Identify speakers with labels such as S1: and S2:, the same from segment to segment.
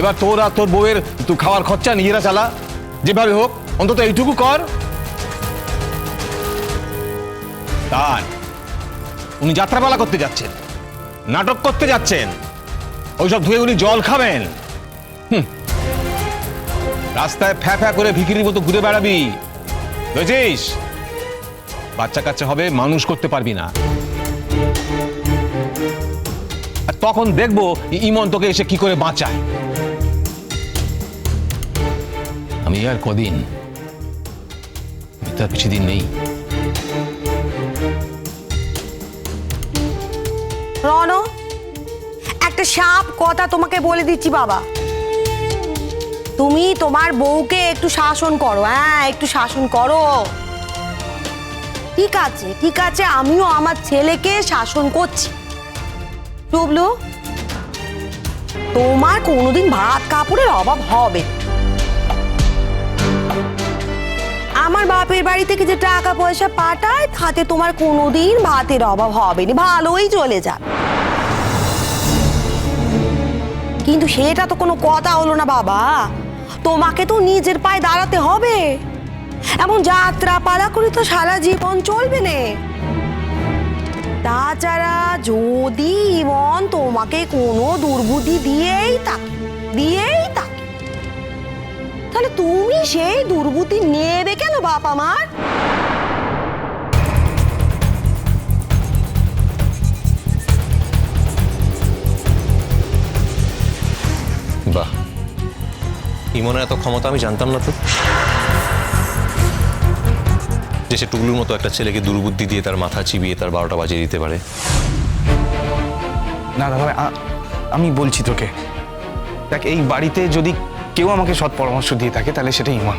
S1: এবার তোর আর তোর বউয়ের তুই খাওয়ার খরচা নিজেরা চালা। যেভাবে হোক, অন্তত এইটুকু কর। তার, উনি যাত্রাপালা করতে যাচ্ছেন, নাটক করতে যাচ্ছেন, ওইসব ধুয়ে উনি জল খাবেন। রাস্তায় ফ্যা ফ্যা করে ভিকিরির মতো ঘুরে বেড়াবি। বুঝেছিস? বাচ্চা কাচ্চা হবে, মানুষ করতে পারবি না। আর তখন দেখব, ইমন তোকে এসে কি করে বাঁচায়। আমি আর কদিন? আমি তো আর বেশি নেই।
S2: রণ একটা সাপ কথা তোমাকে বলে দিচ্ছি বাবা। তুমি তোমার বউকে একটু শাসন করো হ্যাঁ একটু শাসন করো। ঠিক আছে ঠিক আছে, আমিও আমার ছেলেকে শাসন করছি। টুবলু, তোমার কোনোদিন ভাত কাপড়ের অভাব হবে না। আমার বাপের বাড়ি থেকে যে টাকা পয়সা পাঠায়, তাতে তোমার কোনোদিন ভাতের অভাব হবে না ভালোই চলে যাবে। কিন্তু সেটা তো কোনো কথা হলো না বাবা। তোমাকে তো নিজের পায়ে দাঁড়াতে হবে। এমন যাত্রা পালা করে তো সারা জীবন চলবে না। তাছাড়া যদি ইমন তোমাকে কোনো দুর্বুদ্ধি দিয়েই থাকে, দিয়েই তাহলে তুমি সেই দুর্বুদ্ধি নেবে কেন বাপ আমার?
S3: বাহ। ইমনের এত ক্ষমতা আমি জানতাম না তো। যে সে টুকলুর মতো একটা ছেলেকে দুর্বুদ্ধি দিয়ে তার মাথা চিবিয়ে তার বারোটা বাজিয়ে দিতে পারে।
S4: না দাদা ভাই, আমি বলছি তোকে। দেখ এই বাড়িতে যদি কেউ আমাকে সৎ পরামর্শ দিয়ে থাকে তাহলে সেটা ইমান।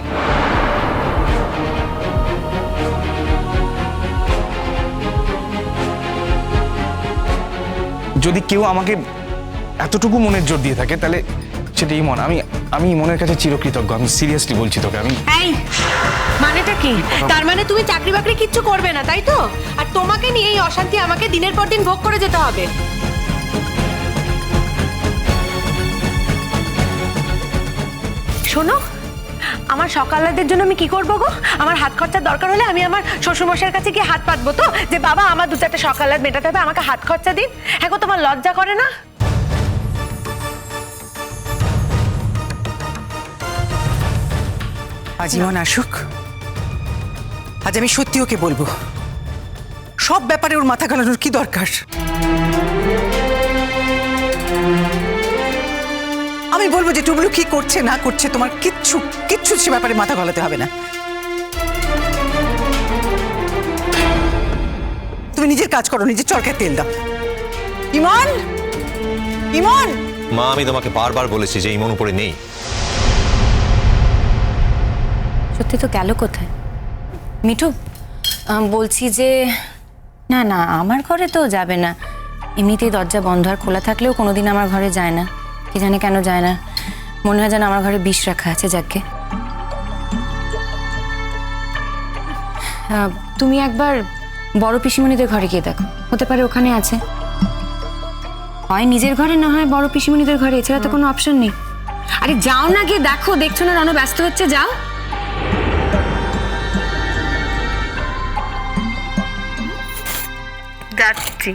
S4: যদি কেউ আমাকে এতটুকু মনের জোর দিয়ে থাকে তাহলে সেটা ইমন। আমি আমি ইমনের কাছে চিরকৃতজ্ঞ আমি সিরিয়াসলি বলছি তোকে আমি
S5: এই মানেটা কি? তার মানে তুমি চাকরি বাকরি কিচ্ছু করবে না তাই তো? আর তোমাকে নিয়ে এই অশান্তি আমাকে দিনের পর দিন ভোগ করে যেতে হবে। শোনো, আমার সকালাদের জন্য আমি কি করব গো? আমার হাত খরচার দরকার হলে আমি আমার শ্বশুরমশাইয়ের কাছে গিয়ে হাত পাতবো তো, যে বাবা আমার দু চারটে সকালাদ মেটাতে হবে, আমাকে হাত খরচা দিন। হ্যাঁ গো, তোমার লজ্জা করে না?
S6: আজ ইমন আসুক। আজ আমি সত্যি ওকে বলব। সব ব্যাপারে ওর মাথা গালানোর কি দরকার? আমি বলব যে টুবলু কি করছে না করছে তোমার কিচ্ছু কিচ্ছু সে ব্যাপারে মাথা গলাতে হবে না। তুমি নিজের কাজ করো নিজের চরকায় তেল দাও। ইমন! ইমন!
S3: মা আমি তোমাকে বারবার বলেছি যে ইমন উপরে নেই।
S7: সত্যি তো গেল কোথায়? মিঠু বলছি যে না না আমার ঘরে তো যাবে না। এমনিতেই দরজা বন্ধ আর খোলা থাকলেও কোনোদিন আমার ঘরে যায় না। কি জানে কেন যায় না। মনে হয় যেন আমার ঘরে বিষ রাখা আছে যাকে আহ, তুমি একবার বড় পিসিমণিদের ঘরে গিয়ে দেখো। হতে পারে ওখানে আছে। হয় নিজের ঘরে না হয় বড় পিসিমণিদের ঘরে। এছাড়া তো কোনো অপশন নেই। আরে যাও না গিয়ে দেখো দেখছ না রানো ব্যস্ত হচ্ছে যাও।
S5: যাচ্ছি।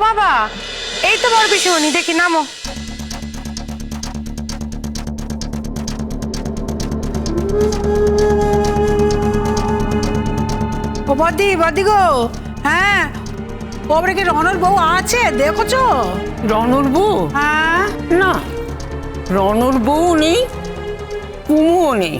S5: বাবা এই তো বড় পিসিমণি দেখি নামো।
S8: ও বদি বদি গো হ্যাঁ ওপরে কি রনর বউ আছে দেখছ?
S9: রনর বউ?
S8: হ্যাঁ।
S9: না রনর বউ নেই কুমুও নেই।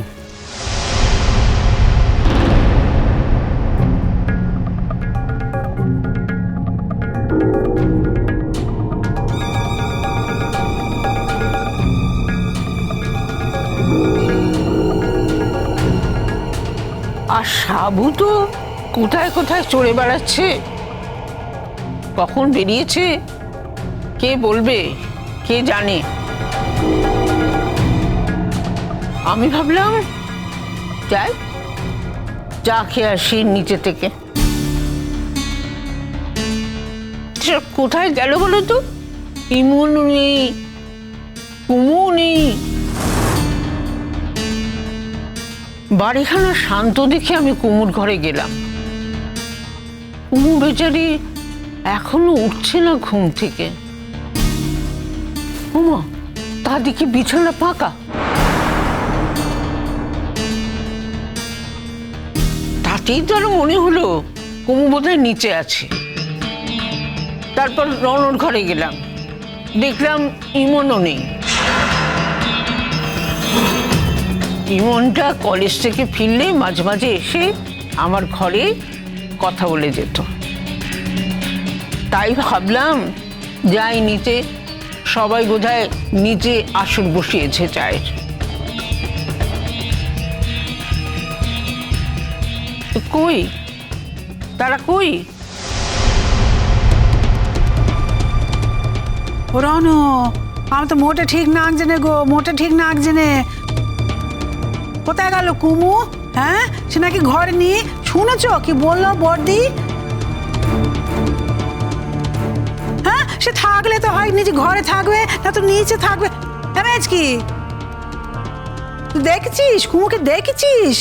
S9: সাবু তো কোথায় কোথায় চড়ে বেড়াচ্ছে? কখন বেরিয়েছে? কে বলবে? কে জানে? আমি ভাবলাম, যাই, চা খেয়ে আসি নিচে থেকে। কোথায় গেল বলো তো? ইমন নেই, কুমু নেই। বাড়িখানা শান্ত দেখে আমি কুমুর ঘরে গেলাম। কুমু বেচারি এখনও উঠছে না ঘুম থেকে। উমা তার দিকে বিছানা ফাঁকা। তাতেই তো আরও মনে হলো কুমু বোধহয় নিচে আছে। তারপর রনর ঘরে গেলাম। দেখলাম ইমনও নেই। ইমনটা কলেজ থেকে ফিরলে মাঝে মাঝে এসে আমার ঘরে কথা বলে যেত। তাই ভাবলাম, যাই নিচে, সবাই বোধহয় নিচে আসর বসিয়েছে চায়ের। কই? তারা কই?
S8: রনু আমার তো মোটে ঠিক না নে গো, মোটে ঠিক নে কোথায় গেল কুমু? হ্যাঁ? সে নাকি ঘরে নি শুনেছ? কি বলল বর্দি হ্যাঁ? সে থাকলে তো হয়, নিজে ঘরে থাকবে না তো নিচে থাকবে। হ্যাঁ কি? দেখেছিস? কুমুকে দেখেছিস?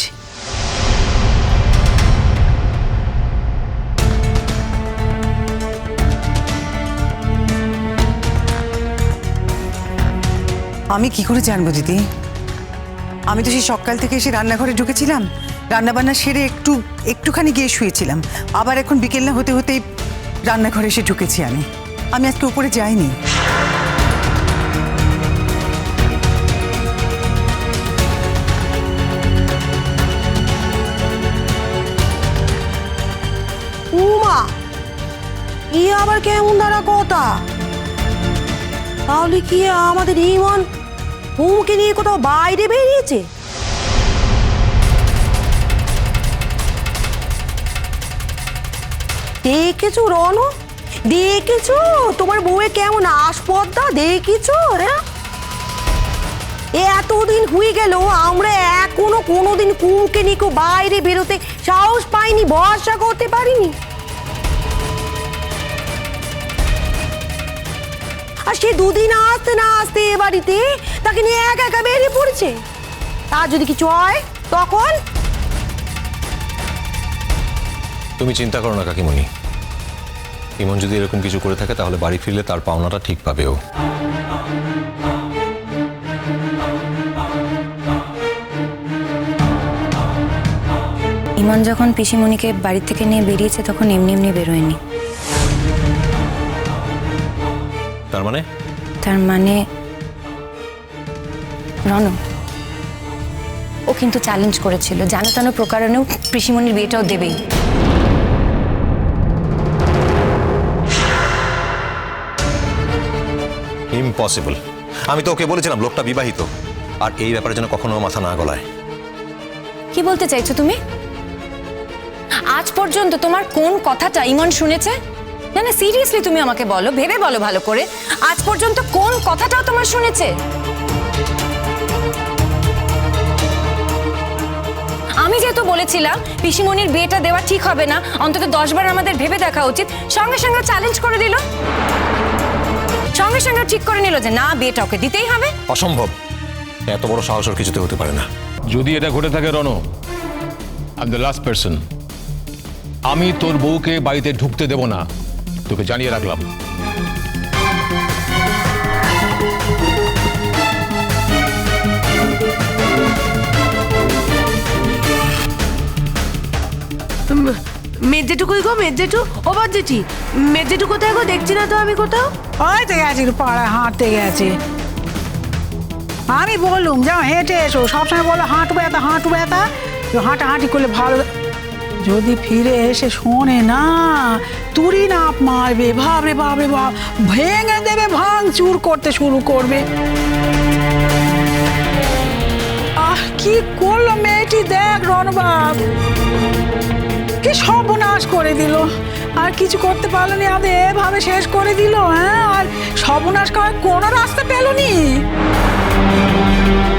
S6: আমি কি করে জানব দিদি? আমি তো সেই সকাল থেকে এসে রান্নাঘরে ঢুকেছিলাম। রান্নাবান্না সেরে একটু, একটুখানি গিয়ে শুয়েছিলাম। আবার এখন বিকেল না হতে হতেই রান্নাঘরে এসে ঢুকেছি আমি। আমি আজকে উপরে যাইনি।
S2: উমা আবার কেমন দ্বারা কথা? তাহলে কি আমাদের ইমন হুমকে নিয়ে কোথাও বাইরে বেরিয়েছে? দেখেছ রনু? দেখেছ? তোমার বউয়ে কেমন আসপদ্দা? দেখেছ এতদিন হয়ে গেল, আমরা এখনও কোনোদিন কুমকে নিয়ে কেউ বাইরে বেরোতে সাহস পাইনি, ভরসা করতে পারিনি। আর সে দুদিন আসতে না আসতে এ বাড়িতে তাকে নিয়ে একা একা বেরিয়ে পড়ছে। তার যদি কিছু হয় তখন
S3: তুমি চিন্তা করো না কাকিমণি। ইমন যদি এরকম কিছু করে থাকে তাহলে বাড়ি ফিরলে তার পাওনাটা ঠিক পাবে ও।
S7: ইমন যখন পিসিমণিকে বাড়ি থেকে নিয়ে বেরিয়েছে তখন এমনি এমনি বেরোয়নি।
S3: তার মানে?
S7: তার মানে রণ ও কিন্তু চ্যালেঞ্জ করেছিল। জানো তানো প্রকারণেও পিসিমণির বিয়েটাও দেবেই।
S3: ইম্পসিবল আমি তো ওকে বলেছিলাম লোকটা বিবাহিত। আর এই ব্যাপারে যেন কখনো মাথা না গলায়।
S7: কি বলতে চাইছো তুমি? আজ পর্যন্ত তোমার কোন কথাটা ইমন শুনেছে? না না সিরিয়াসলি তুমি আমাকে বলো ভেবে বলো ভালো করে। আজ পর্যন্ত কোন কথাটাও তোমার শুনেছে? আমি যেহেতু বলেছিলাম পিসিমণির বিয়েটা দেওয়া ঠিক হবে না অন্তত দশবার আমাদের ভেবে দেখা উচিত সঙ্গে সঙ্গে চ্যালেঞ্জ করে দিল। সঙ্গে সঙ্গে ঠিক করে নিল যে না বিয়েটা ওকে দিতেই হবে।
S3: অসম্ভব। এত বড় সাহস ওর কিছুতে হতে পারে না।
S1: যদি এটা ঘটে থাকে রণ আই দ্য লাস্ট পার্সন আমি তোর বউকে বাড়িতে ঢুকতে দেব না। তোকে জানিয়ে রাখলাম।
S2: মেজেটু কই গো মেজেটু? ও বাজেটি মেজেটু কোথায় গো? দেখছি না তো আমি কোথাও।
S8: হয়তো গেছে পাড়ায় হাঁটতে গেছে। আমি বললুম যাও হেঁটে এসো। সবসময় বলো হাঁটু ব্যথা হাঁটু ব্যথা। তো হাঁটাহাঁটি করলে ভালো যদি ফিরে এসে শোনে না তুরি নাপ মারবে, ভাবরে বাবরে বাপ ভেঙে দেবে ভাঙ চুর করতে শুরু করবে। আহ, কি করল মেয়েটি? দেখ রণবাব, কি সর্বনাশ করে দিল। আর কিছু করতে পারল নি আদে এভাবে শেষ করে দিল হ্যাঁ? আর সর্বনাশ করার কোনো রাস্তা পেলনি
S10: কুসুম